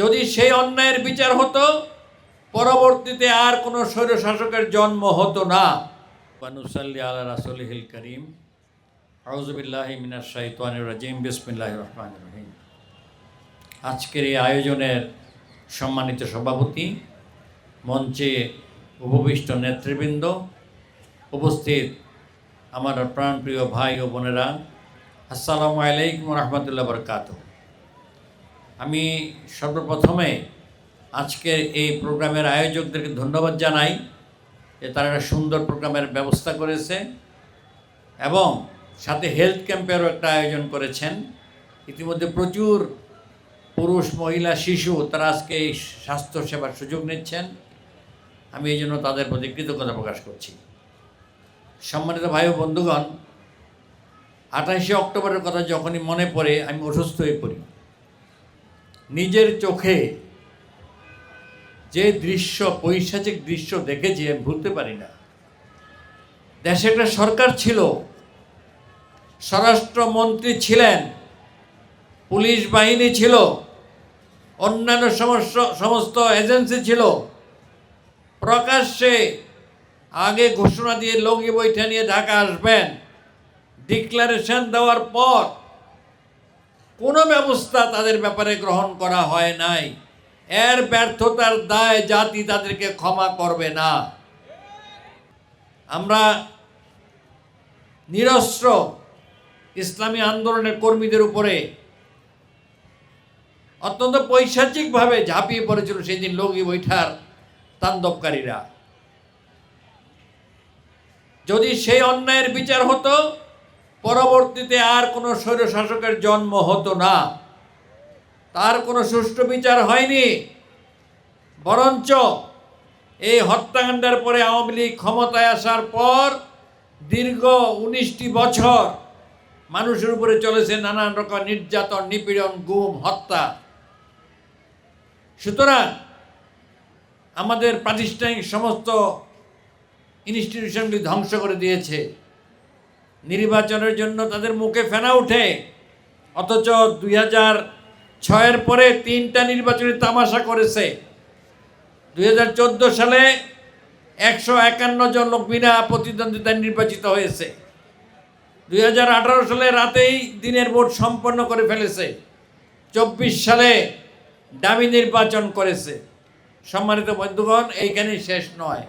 যদি সেই অন্যায়ের বিচার হতো, পরবর্তীতে আর কোনো স্বৈরশাসকের জন্ম হতো না। বানুসাল্লি আলা রাসুলহিল করিম। আউজবিল্লাহি মিনাশ শাইতানির রাজিম। বিসমিল্লাহির রহমানির রহিম। আজকের এই আয়োজনের সম্মানিত সভাপতি, মঞ্চে উপবিষ্ট নেতৃবৃন্দ উপস্থিত আমার প্রাণপ্রিয় ভাই ও বোনেরা, আসসালামু আলাইকুম রহমতুল্লাহ বরকাত আমি সর্বপ্রথমে আজকের এই প্রোগ্রামের আয়োজকদেরকে ধন্যবাদ জানাই যে তারা একটা সুন্দর প্রোগ্রামের ব্যবস্থা করেছে এবং সাথে হেলথ ক্যাম্পেরও একটা আয়োজন করেছেন। ইতিমধ্যে প্রচুর পুরুষ, মহিলা, শিশু তারা আজকে এই স্বাস্থ্য সেবার সুযোগ নিচ্ছেন। আমি এই জন্য তাদের প্রতি কৃতজ্ঞতা প্রকাশ করছি। সম্মানিত ভাই ও বন্ধুগণ, আঠাশে অক্টোবরের কথা যখনই মনে পড়ে, আমি অসুস্থ হয়ে পড়ি। নিজের চোখে যে দৃশ্য, পৈশাচিক দৃশ্য দেখেছি, আমি ভুলতে পারি না। দেশে একটা সরকার ছিল, স্বরাষ্ট্রমন্ত্রী ছিলেন, পুলিশ বাহিনী ছিল, অন্যান্য সমস্ত সমস্ত এজেন্সি ছিল। প্রকাশ্যে আগে ঘোষণা দিয়ে, লগি বৈঠা নিয়ে ঢাকা আসবেন। ডিক্লারেশন দেওয়ার পর কোনো ব্যবস্থা তাদের ব্যাপারে গ্রহণ করা হয় নাই। এর ব্যর্থতার দায় জাতি তাদেরকে ক্ষমা করবে না। আমরা নিরস্ত্র ইসলামী আন্দোলনের কর্মীদের উপরে অত্যন্ত পৈশাচিকভাবে ঝাঁপিয়ে পড়েছিল সেই দিন লগি বৈঠার তাণ্ডবকারীরা। যদি সেই অন্যায়ের বিচার হতো পরবর্তীতে আর কোনো স্বৈরশাসকের জন্ম হতো না। তার কোনো সুষ্ঠু বিচার হয়নি। বরঞ্চ এই হত্যাকাণ্ডের পরে আওয়ামী লীগ ক্ষমতায় আসার পর দীর্ঘ উনিশটি বছর মানুষের উপরে চলেছে নানান রকম নির্যাতন, নিপীড়ন, গুম, হত্যা। সুতরাং আমাদের প্রাতিষ্ঠানিক সমস্ত ইনস্টিটিউশনগুলি ধ্বংস করে দিয়েছে। নির্বাচনের জন্য তাদের মুখে ফেনা উঠে। অথচ দুই হাজার ছয়ের পরে তিনটা নির্বাচনী তামাশা করেছে। দুই হাজার চোদ্দ সালে একশো একান্ন জন লোক বিনা প্রতিদ্বন্দ্বিতায় নির্বাচিত হয়েছে। দুই হাজার আঠারো সালে রাতেই দিনের ভোট সম্পন্ন করে ফেলেছে। চব্বিশ সালে দামি নির্বাচন করেছে। সম্মানিত বন্ধুগণ, এইখানেই শেষ নয়।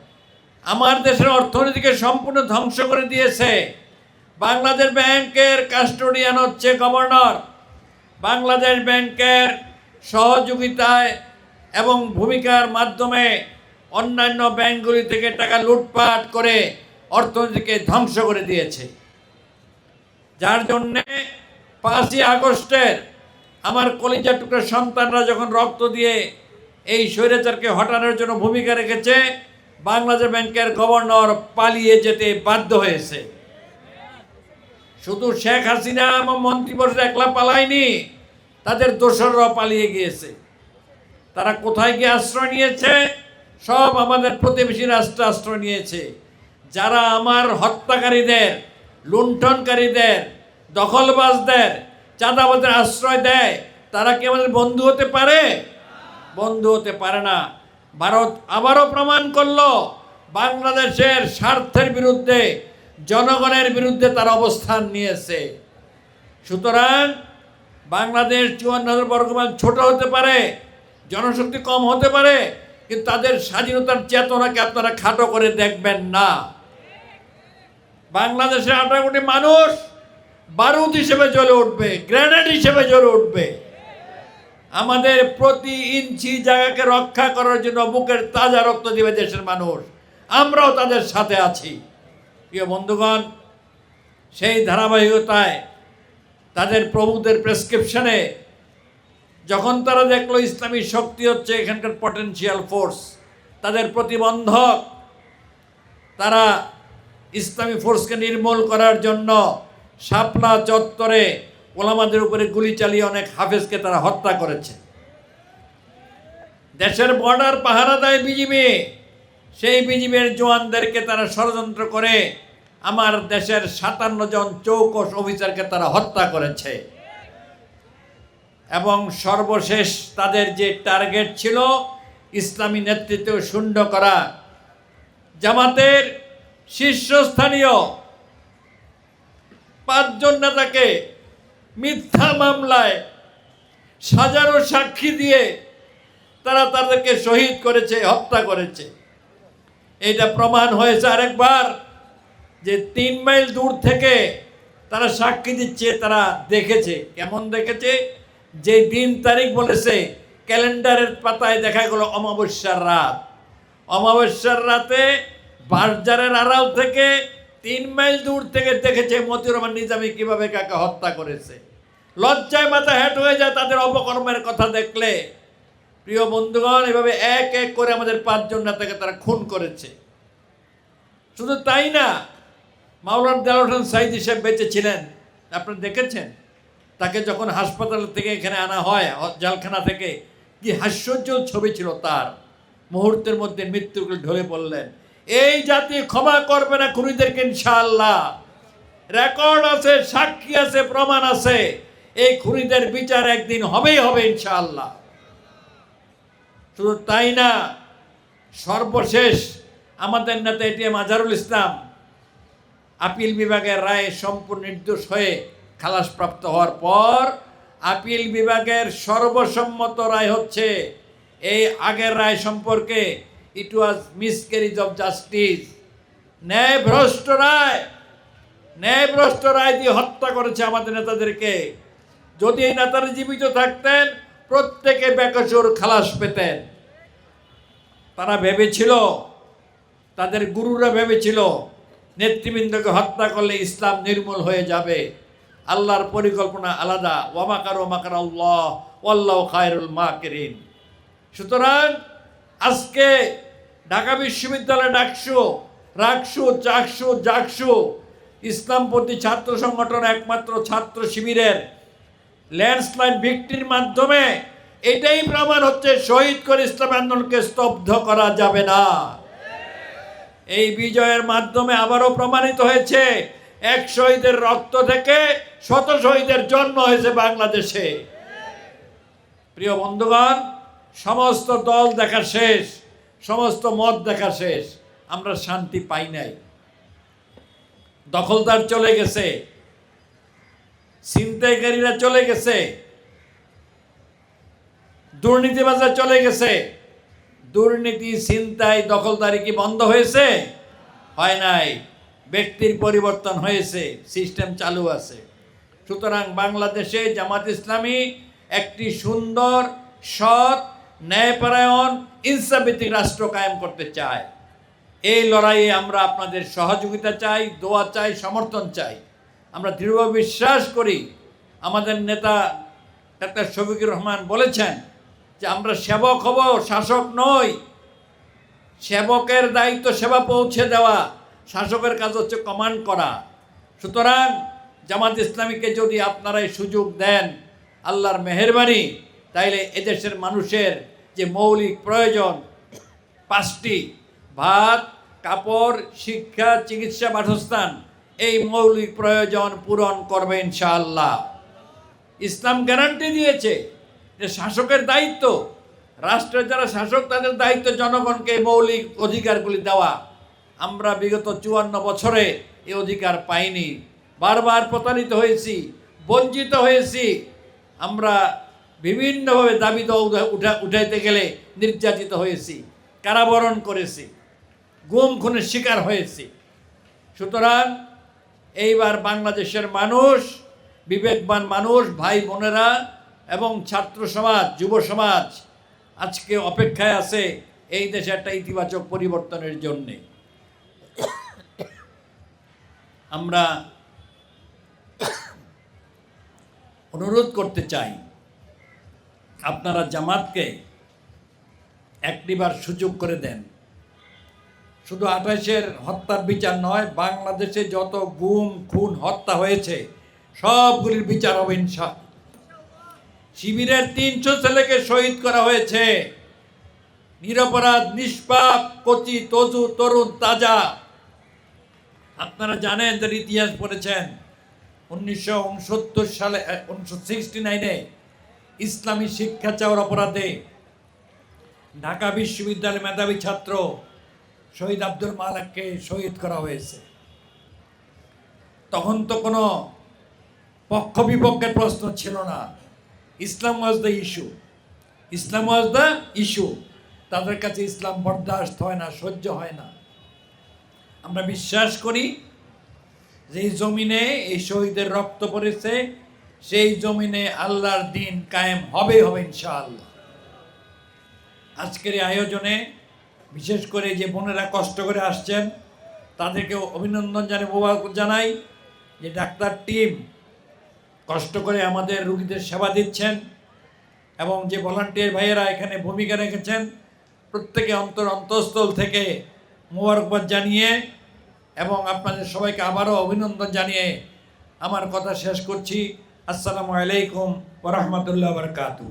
আমার দেশের অর্থনীতিকে সম্পূর্ণ ধ্বংস করে দিয়েছে। বাংলাদেশ ব্যাংকের কাস্টোডিয়ান হচ্ছে গভর্নর। বাংলাদেশ ব্যাংকের সহযোগিতায় এবং ভূমিকার মাধ্যমে অন্যান্য ব্যাংকগুলি থেকে টাকা লুটপাট করে অর্থনীতিকে ধ্বংস করে দিয়েছে। যার জন্যে পাঁচই আগস্টের আমার কলিজা টুকরা সন্তানরা যখন রক্ত দিয়ে এই স্বৈরাচারকে হটানোর জন্য ভূমিকা রেখেছে, বাংলাদেশ ব্যাংকের গভর্নর পালিয়ে যেতে বাধ্য হয়েছে। শুধু শেখ হাসিনা এবং মন্ত্রিপরিষদ একলা পালায়নি, তাদের দোসররাও পালিয়ে গিয়েছে। তারা কোথায় গিয়ে আশ্রয় নিয়েছে? সব আমাদের প্রতিবেশী রাষ্ট্র আশ্রয় নিয়েছে। যারা আমার হত্যাকারীদের, লুণ্ঠনকারীদের, দখলবাজদের চাঁদাবাজের আশ্রয় দেয়, তারা কি আমাদের বন্ধু হতে পারে? বন্ধু হতে পারে না। ভারত আবারও প্রমাণ করল, বাংলাদেশের স্বার্থের বিরুদ্ধে জনগণের বিরুদ্ধে তার অবস্থান নিয়েছে। সুতরাং বাংলাদেশ চুয়ান্ন হাজার বর্গমাইল ছোট হতে পারে, জনশক্তি কম হতে পারে, কিন্তু তাদের স্বাধীনতার চেতনাকে আপনারা খাটো করে দেখবেন না। বাংলাদেশের আঠারো কোটি মানুষ বারুদ হিসেবে জ্বলে উঠবে, গ্রেনেড হিসেবে জ্বলে উঠবে। আমাদের প্রতি ইঞ্চি জায়গাকে রক্ষা করার জন্য বুকের তাজা রক্ত দিবে দেশের মানুষ। আমরাও তাদের সাথে আছি। প্রিয় বন্ধুগণ, সেই ধারাবাহিকতায় তাদের প্রভুদের প্রেসক্রিপশনে যখন তারা দেখল ইসলামী শক্তি হচ্ছে এখানকার পটেনশিয়াল ফোর্স তাদের প্রতিবন্ধক, তারা ইসলামী ফোর্সকে নির্মূল করার জন্য শাপলা চত্বরে ওলামাদের উপরে গুলি চালিয়ে অনেক হাফেজকে তারা হত্যা করেছে। দেশের বর্ডার পাহারা দেয় বিজিবি সেই বিজিবির জওয়ানদেরকে তারা ষড়যন্ত্র করে আমার দেশের সাতান্ন জন চৌকস অফিসারকে তারা হত্যা করেছে। এবং সর্বশেষ তাদের যে টার্গেট ছিল ইসলামী নেতৃত্ব শূন্য করা, জামাতের শীর্ষস্থানীয় পাঁচজন নেতাকে মিথ্যা মামলায় সাজারো সাক্ষী দিয়ে তারা তাদেরকে শহীদ করেছে, হত্যা করেছে। এটা প্রমাণ হয়েছে আরেকবার যে তিন মাইল দূর থেকে তারা সাক্ষী দিচ্ছে, তারা দেখেছে। কেমন দেখেছে? যে দিন তারিখ বলেছে, ক্যালেন্ডারের পাতায় দেখা গেল অমাবস্যার রাত। অমাবস্যার রাতে বাজারের আড়াল থেকে তিন মাইল দূর থেকে দেখেছে মতিউর রহমান নিজামী কীভাবে কাকে হত্যা করেছে। লজ্জায় মাথা হ্যাট হয়ে যায় তাদের অপকর্মের কথা দেখলে। প্রিয় বন্ধুগণ, এভাবে এক এক করে আমাদের পাঁচজন নেতাকে তারা খুন করেছে। শুধু তাই না, মাওলান দেলার হোসেন সাইদ হিসেব বেঁচে ছিলেন। আপনারা দেখেছেন? তাকে যখন হাসপাতাল থেকে এখানে আনা হয়, জালখানা থেকে, কি হাস্যজ্জ্বল ছবি ছিল তার। মুহূর্তের মধ্যে মৃত্যুকে ঢলে পড়লেন। এই জাতি ক্ষমা করবে না খুনিদেরকে, ইনশাআল্লাহ। রেকর্ড আছে, সাক্ষী আছে, প্রমাণ আছে। এই খুনিদের বিচার একদিন হবেই হবে, ইনশাআল্লাহ। শুধু তাই না, সর্বশেষ আমাদের নেতা এটিএম আজহারুল ইসলাম আপিল বিভাগের রায়ে সম্পূর্ণ নির্দোষ হয়ে খালাসপ্রাপ্ত হওয়ার পর আপিল বিভাগের সর্বসম্মত রায় হচ্ছে এই আগের রায় সম্পর্কে ইট ওয়াজ মিসক্যারিজ অফ জাস্টিস। ন্যায়ভ্রষ্ট রায় ন্যায়ভ্রষ্ট রায় দিয়ে হত্যা করেছে আমাদের নেতাদেরকে। যদি এই নেতারা জীবিত থাকতেন প্রত্যেকে বেকসুর খালাস পেতেন। তারা ভেবেছিল, তাদের গুরুরা ভেবেছিল, নেতৃবৃন্দকে হত্যা করলে ইসলাম নির্মূল হয়ে যাবে। আল্লাহর পরিকল্পনা আলাদা। ওয়ামাকার ওমাকার আল্লাহ, ওয়াল্লাহ খায়রুল মাকিরিন। সুতরাং আজকে ঢাকা বিশ্ববিদ্যালয় ডাকসু রাকসু চাকসু জাকসু ইসলামপন্থী ছাত্র সংগঠন একমাত্র ছাত্র শিবিরের ল্যান্ডস্লাইড ভিক্টির মাধ্যমে এটাই প্রমাণ হচ্ছে শহীদ করে ইসলাম আন্দোলনকে স্তব্ধ করা যাবে না। এই বিজয়ের মাধ্যমে আবারও প্রমাণিত হয়েছে এক শহীদের রক্ত থেকে শত শহীদের জন্ম হয়েছে বাংলাদেশে। প্রিয় বন্ধুগণ, সমস্ত দল দেখা শেষ, সমস্ত মত দেখা শেষ, আমরা শান্তি পাই নাই। দখলদার চলে গেছে। ছিনতাইকারীরা চলে গেছে। দুর্নীতিবাজরা চলে গেছে। দুর্নীতি, ছিনতাই, দখলদারি কি বন্ধ হয়েছে? হয় নাই। ব্যক্তির পরিবর্তন হয়েছে। সিস্টেম চালু আছে। সুতরাং বাংলাদেশে জামাত ইসলামী একটি সুন্দর, সৎ, ন্যায়পরায়ণ ইনসাভিত্তিক রাষ্ট্র কায়েম করতে চায়। এই লড়াইয়ে আমরা আপনাদের সহযোগিতা চাই, দোয়া চাই, সমর্থন চাই। আমরা দৃঢ় বিশ্বাস করি, আমাদের নেতা ডাক্তার শফিকুর রহমান বলেছেন যে আমরা সেবক হব, শাসক নই। সেবকের দায়িত্ব সেবা পৌঁছে দেওয়া, শাসকের কাজ হচ্ছে কমান্ড করা। সুতরাং জামাত ইসলামীকে যদি আপনারা এই সুযোগ দেন, আল্লাহর মেহরবানি, তাইলে এদেশের মানুষের যে মৌলিক প্রয়োজন, পাঁচটি, ভাত, কাপড়, শিক্ষা, চিকিৎসা, বাসস্থান এই মৌলিক প্রয়োজন পূরণ করবে ইনশাআল্লাহ। ইসলাম গ্যারান্টি দিয়েছে যে শাসকের দায়িত্ব, রাষ্ট্রের যারা শাসক, তাদের দায়িত্ব জনগণকে মৌলিক অধিকারগুলি দেওয়া। আমরা বিগত চুয়ান্ন বছরে এই অধিকার পাইনি। বারবার প্রতারিত হয়েছি, বঞ্চিত হয়েছি। আমরা বিভিন্নভাবে দাবি উঠা, উঠাইতে গেলে নির্যাতিত হয়েছি, কারাবরণ করেছি, গুম খুনের শিকার হয়েছি। সুতরাং এইবার বাংলাদেশের মানুষ, বিবেকবান মানুষ, ভাই বোনেরা এবং ছাত্র সমাজ, যুব সমাজ আজকে অপেক্ষায় আছে এই দেশে একটা ইতিবাচক পরিবর্তনের জন্যে। আমরা অনুরোধ করতে চাই, আপনারা জামাতকে একটিবার সুযোগ করে দেন। শুধু আঠাশের হত্যার বিচার নয়, বাংলাদেশে যত গুম, খুন, হত্যা হয়েছে, সবগুলির বিচার হবে ইনশা শিবিরের তিনশো ছেলেকে শহীদ করা হয়েছে। নিরপরাধ, নিষ্পাপ, কচি, তজু, তরুণ, তাজা। আপনারা জানেন যার ইতিহাস পড়েছেন, উনিশশো উনসত্তর সালে উনিশশো সিক্সটি নাইনে ইসলামী শিক্ষা চাওয়ার অপরাধে ঢাকা বিশ্ববিদ্যালয়ের মেধাবী ছাত্র শহীদ আব্দুল মালাককে শহীদ করা হয়েছে। তখন তো কোনো পক্ষ বিপক্ষের প্রশ্ন ছিল না। Islam was the issue. Islam was the issue. তাদের কাছে ইসলাম বরদাস্ত হয় না, সহ্য হয় না। আমরা বিশ্বাস করি যে জমিনে এই শহীদের রক্ত পড়েছে, সেই জমিনে আল্লাহর দিন কায়েম হবে হবে ইনশাআল্লাহ। আজকের এই আয়োজনে বিশেষ করে যে বোনেরা কষ্ট করে আসছেন, তাদেরকে অভিনন্দন মোবারক জানাই যে ডাক্তার টিম কষ্ট করে আমাদের রুগীদের সেবা দিচ্ছেন এবং যে ভলান্টিয়ার ভাইয়েরা এখানে ভূমিকা রেখেছেন, প্রত্যেকে অন্তর অন্তঃস্থল থেকে মোবারকবাদ জানিয়ে এবং আপনাদের সবাইকে আবারও অভিনন্দন জানিয়ে আমার কথা শেষ করছি। আসসালামু আলাইকুম ওরহমতুল্লাহ বরকাতু